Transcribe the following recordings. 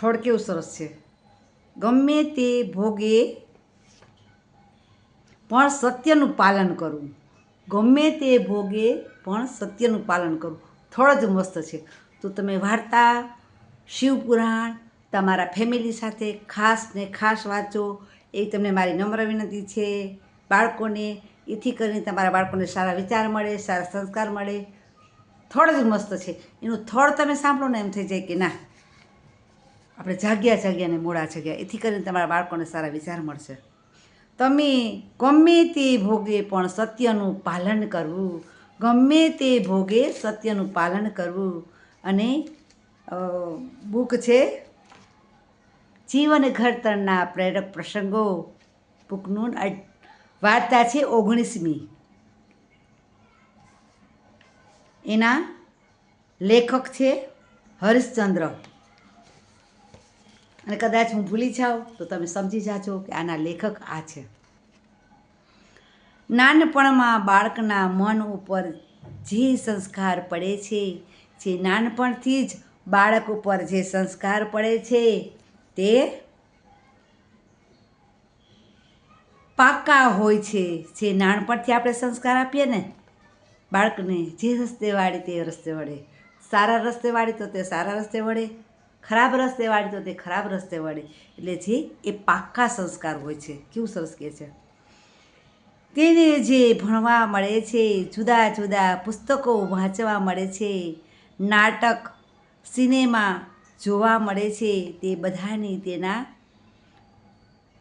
થોડ કેવું સરસ છે. ગમે તે ભોગે, પણ સત્યનું પાલન કરવું ગમે તે ભોગે, પણ સત્યનું પાલન કરવું થોડો જ મસ્ત છે. તો તમે વાર્તા શિવપુરાણ તમારા ફેમિલી સાથે ખાસ ને ખાસ વાંચો. એ તમને મારી નમ્ર વિનંતી છે. બાળકોને, એથી કરીને તમારા બાળકોને સારા વિચાર મળે, સારા સંસ્કાર મળે. થોડો જ મસ્ત છે. એનું થોડ તમે સાંભળો ને એમ થઈ જાય કે ના. આપણે જાગ્યા જાગ્યા ને મોડા જગ્યા. એથી કરીને તમારા બાળકોને સારા વિચાર મળશે. તમે ગમે તે ભોગે પણ સત્યનું પાલન કરવું. ગમે તે ભોગે સત્યનું પાલન કરવું. અને બુક છે, જીવન ઘડતરના પ્રેરક પ્રસંગો. બુકનું વાર્તા છે ઓગણીસમી. એના લેખક છે હરિશ્ચંદ્ર. અને કદાચ હું ભૂલી જાઉં, તો તમે સમજી જાજો કે આના લેખક આ છે. નાનપણમાં બાળકના મન ઉપર જે સંસ્કાર પડે છે, જે નાનપણથી જ બાળક ઉપર જે સંસ્કાર પડે છે, તે પાકા હોય છે, જે નાનપણથી આપણે સંસ્કાર આપીએ ને, બાળકને જે રસ્તે વાળે તે રસ્તે વળે. સારા રસ્તે વાળી તો તે સારા રસ્તે વળે. ખરાબ રસ્તે વાળી તો તે ખરાબ રસ્તે વાળી. એટલે જે એ પાક્કા સંસ્કાર હોય છે. કેવું સરસ કહે છે? તેને જે ભણવા મળે છે, જુદા જુદા પુસ્તકો વાંચવા મળે છે, નાટક, સિનેમા જોવા મળે છે, તે બધાની તેના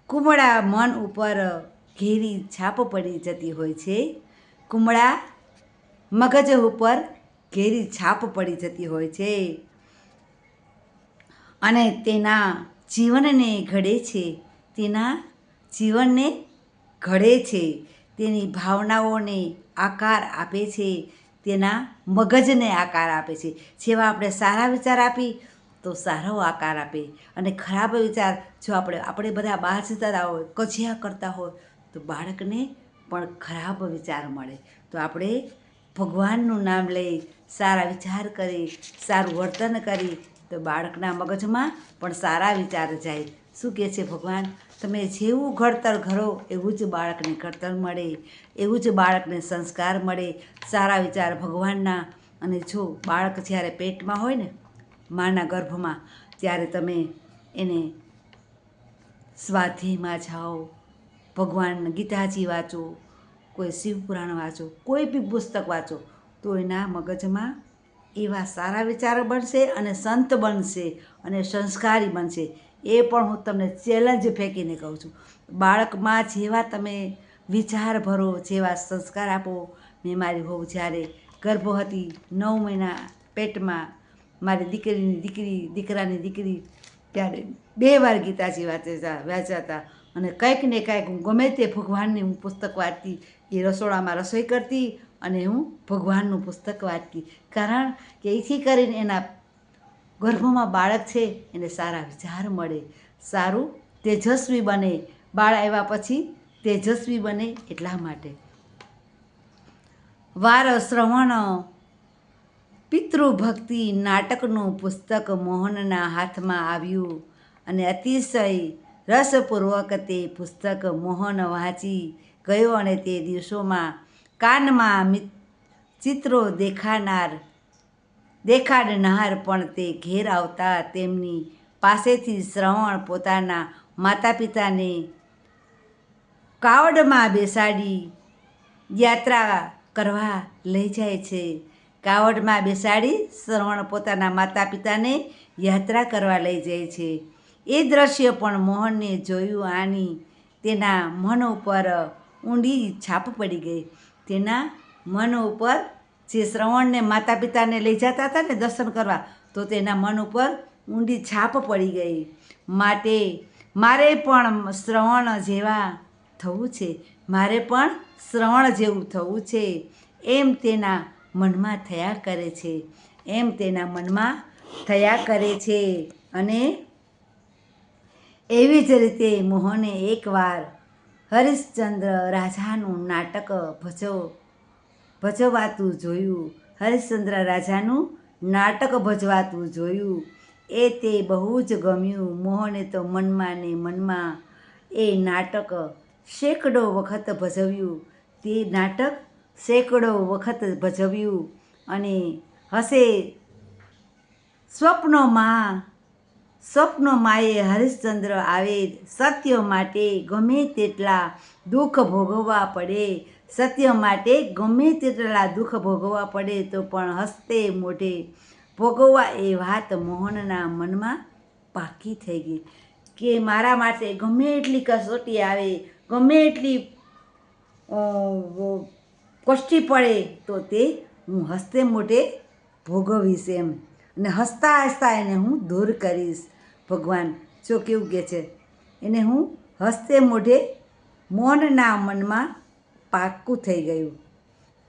કુમળા મન ઉપર ઘેરી છાપ પડી જતી હોય છે. કુમળા મગજ ઉપર ઘેરી છાપ પડી જતી હોય છે. અને તેના જીવનને ઘડે છે. તેના જીવનને ઘડે છે. તેની ભાવનાઓને આકાર આપે છે. તેના મગજને આકાર આપે છે. જેવા આપણે સારા વિચાર આપી, તો સારો આકાર આપે. અને ખરાબ વિચાર જો આપણે આપણે બધા બહાર જતા હોય, કજિયા કરતા હોય, તો બાળકને પણ ખરાબ વિચાર મળે. તો આપણે ભગવાનનું નામ લઈ સારા વિચાર કરી, સારું વર્તન કરી તો બાળકના મગજમાં પણ સારા વિચાર જાય. શું કહે છે ભગવાન? તમે જેવું ઘડતર ઘડો એવું જ બાળકને ઘડતર મળે, એવું જ બાળકને સંસ્કાર મળે. સારા વિચાર ભગવાનના. અને જો બાળક જ્યારે પેટમાં હોય ને, માના ગર્ભમાં, ત્યારે તમે એને સ્વાધ્યાયમાં જાઓ, ભગવાન ગીતાજી વાંચો, કોઈ શિવપુરાણ વાંચો, કોઈ બી પુસ્તક વાંચો, તો એના મગજમાં એવા સારા વિચારો બનશે અને સંત બનશે અને સંસ્કારી બનશે. એ પણ હું તમને ચેલેન્જ ફેંકીને કહું છું. બાળકમાં જેવા તમે વિચાર ભરો, જેવા સંસ્કાર આપો, મેં મારી હોઉં જ્યારે ગર્ભ હતી નવ મહિના પેટમાં મારી દીકરીની દીકરી, દીકરાની દીકરી ત્યારે બે વાર ગીતાજી વાંચતા વાંચ્યા હતા અને કંઈક ને કંઈક હું ગમે તે ભગવાનની હું પુસ્તક વાંચતી, એ રસોડામાં રસોઈ કરતી અને હું ભગવાનનું પુસ્તક વાંચતી કારણ કે એથી કરીને એના ગર્ભમાં બાળક છે, એને સારા વિચાર મળે. સારું તેજસ્વી બને. બાળ આવ્યા પછી તેજસ્વી બને એટલા માટે. વાર શ્રવણ પિતૃભક્તિ નાટકનું પુસ્તક મોહનના હાથમાં આવ્યું અને અતિશય રસપૂર્વક તે પુસ્તક મોહન વાંચી ગયો અને તે દિવસોમાં કાનમાં ચિત્રો દેખાનાર દેખાડનાર પણ તે ઘેર આવતા તેમની પાસેથી શ્રવણ પોતાના માતા પિતાને કાવડમાં બેસાડી યાત્રા કરવા લઈ જાય છે. કાવડમાં બેસાડી શ્રવણ પોતાના માતા પિતાને યાત્રા કરવા લઈ જાય છે. એ દ્રશ્ય પણ મોહનને જોયું આની તેના મન ઉપર ઊંડી છાપ પડી ગઈ. તેના મન ઉપર જે શ્રવણને માતા પિતાને લઈ જતા હતા ને દર્શન કરવા, તો તેના મન ઉપર ઊંડી છાપ પડી ગઈ. માટે, મારે પણ શ્રવણ જેવા થવું છે. મારે પણ શ્રવણ જેવું થવું છે. એમ તેના મનમાં થયા કરે છે. એમ તેના મનમાં થયા કરે છે. અને એવી જ રીતે મોહને એકવાર હરિશ્ચંદ્ર રાજાનું નાટક ભજવ, ભજવાતું જોયું. હરિશ્ચંદ્ર રાજાનું નાટક ભજવાતું જોયું. એ તે બહુ જ ગમ્યું. મોહને તો મનમાં ને મનમાં એ નાટક સેંકડો વખત ભજવ્યું. તે નાટક સેંકડો વખત ભજવ્યું અને હશે સ્વપ્નોમાં સ્વપ્નોમાં એ હરિશ્ચંદ્ર આવે, સત્ય માટે ગમે તેટલા દુઃખ ભોગવવા પડે. સત્ય માટે ગમે તેટલા દુઃખ ભોગવવા પડે તો પણ હસતે મોઢે ભોગવવા એ વાત મોહનના મનમાં પાકી થઈ ગઈ. કે મારા માટે ગમે એટલી કસોટી આવે, ગમે એટલી કષ્ટી પડે તો તે હું હસ્તે મોઢે ભોગવીશ એમ. અને હસતા હસતા એને હું દૂર કરીશ. ભગવાન, જો કેવું કહે છે, એને હું હસતે મોઢે મૌનના મનમાં પાક્કું થઈ ગયું.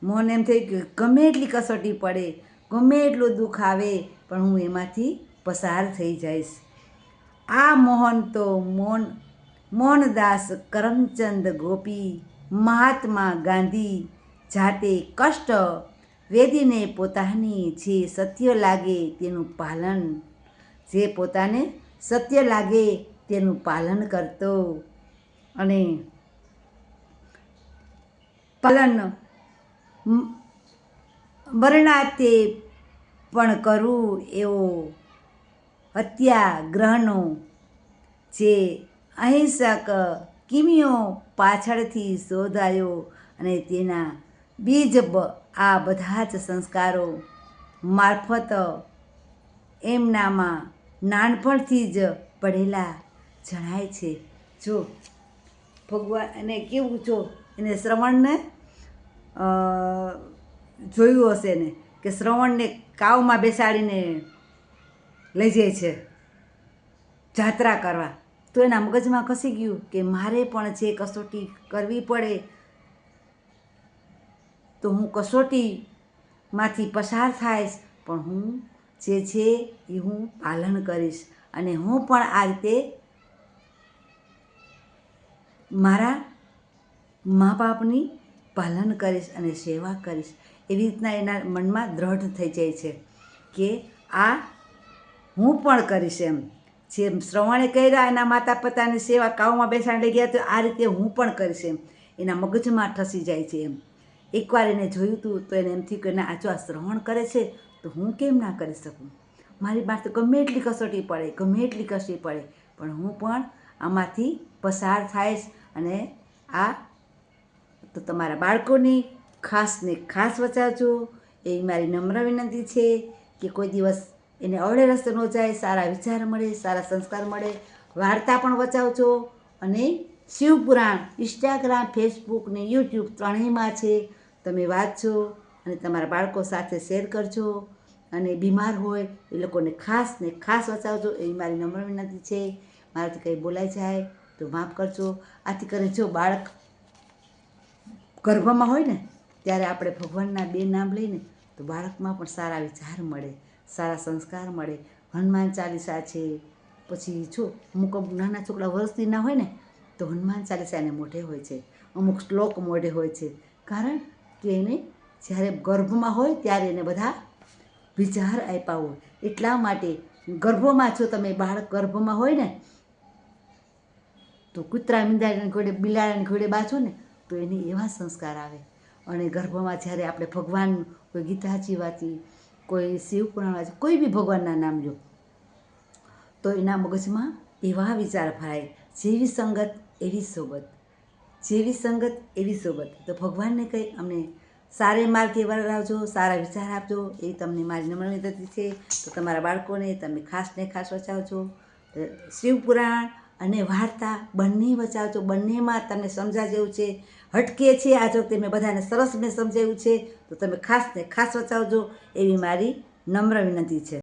મૌન એમ થઈ ગયું ગમે એટલી કસોટી પડે, ગમે એટલું દુઃખ આવે, પણ હું એમાંથી પસાર થઈ જઈશ. આ મોહન તો મૌન મોહનદાસ કરમચંદ ગોપી, મહાત્મા ગાંધી જાતે કષ્ટ વેદીને પોતાની જે સત્ય લાગે તેનું પાલન, જે પોતાને સત્ય લાગે તેનું પાલન કરતો. અને પાલન મરણાતે પણ કરું એવો હત્યાગ્રહનો જે અહિંસક કિમીઓ પાછળથી શોધાયો અને તેના બીજ બ- આ બધા જ સંસ્કારો મારફત એમનામાં નાનપણથી જ પડેલા જણાય છે. જો, ભગવાન એને કેવું જો, એને શ્રવણને જોયું હશે ને, કે શ્રવણને કાવમાં બેસાડીને લઈ જાય છે, જાત્રા કરવા. તો એના મગજમાં ખસી ગયું કે મારે પણ જે કસોટી કરવી પડે તો હું કસોટીમાંથી પસાર થાઈશ. પણ હું જે છે એ હું પાલન કરીશ. અને હું પણ આ રીતે મારા મા બાપની પાલન કરીશ અને સેવા કરીશ. એવી રીતના એના મનમાં દ્રઢ થઈ જાય છે કે આ હું પણ કરીશ એમ. જેમ શ્રવણે કર્યા એના માતા પિતાની સેવા, કાઉમાં બેસાડી ગયા તો આ રીતે હું પણ કરીશ એમ. એના મગજમાં ઠસી જાય છે એમ. એકવાર એને જોયું હતું તો એને એમ થયું કે ના આ આ શ્રવણ કરે છે, તો હું કેમ ના કરી શકું? મારી પાસે ગમે એટલી કસોટી પડે, ગમે એટલી કસી પડે, પણ હું પણ આમાંથી પસાર થાઈશ અને આ તો તમારા બાળકોની ખાસ ને ખાસ વચાવજો. એ મારી નમ્ર વિનંતી છે કે કોઈ દિવસ એને અવળે રસ્તે ન જાય, સારા વિચાર મળે, સારા સંસ્કાર મળે, વાર્તા પણ વચાવજો. અને શિવપુરાણ, ઇન્સ્ટાગ્રામ, ફેસબુક ને યુટ્યુબ ત્રણેયમાં છે. તમે વાંચો અને તમારા બાળકો સાથે શેર કરજો. અને બીમાર હોય એ લોકોને ખાસ ને ખાસ વસાવજો એવી મારી નમ્ર વિનંતી છે. મારાથી કંઈ બોલાઈ જાય તો માફ કરજો. આથી કરે જો બાળક ગર્ભમાં હોય ને, ત્યારે આપણે ભગવાનના બે નામ લઈને તો બાળકમાં પણ સારા વિચાર મળે, સારા સંસ્કાર મળે. હનુમાન ચાલીસા છે. પછી જો અમુક અમુક નાના છોકરા વર્ષથી ના હોય ને, તો હનુમાન ચાલીસા એને મોઢે હોય છે. અમુક શ્લોક મોઢે હોય છે. કારણ કે એને જ્યારે ગર્ભમાં હોય ત્યારે એને બધા વિચાર આપ્યા હોય. એટલા માટે ગર્ભમાં છો તમે બાળક ગર્ભમાં હોય ને, તો કૂતરા મીંદાડાને ઘોડે બિલાડાને ઘોડે બાછો ને, તો એને એવા સંસ્કાર આવે. અને ગર્ભમાં જ્યારે આપણે ભગવાન, કોઈ ગીતાજી વાંચી, કોઈ શિવપુરાણ વાંચી, કોઈ બી ભગવાનના નામ લો તો એના મગજમાં એવા વિચાર ભરાય. જેવી સંગત, એવી સોબત. જેવી સંગત, એવી સોબત. તો ભગવાનને કંઈ અમને સારે માર્ગે વળાવજો સારા વિચાર આપજો, એ તમને મારી નમ્ર વિનંતી છે. તો તમારા બાળકોને તમે ખાસ ને ખાસ બચાવજો શિવપુરાણ અને વાર્તા બંને બચાવજો બંનેમાં તમને સમજા જેવું છે. હટકે છે આ જો મેં બધાને સરસ મેં સમજાવ્યું છે. તો તમે ખાસ ને ખાસ બચાવજો એવી મારી નમ્ર વિનંતી છે.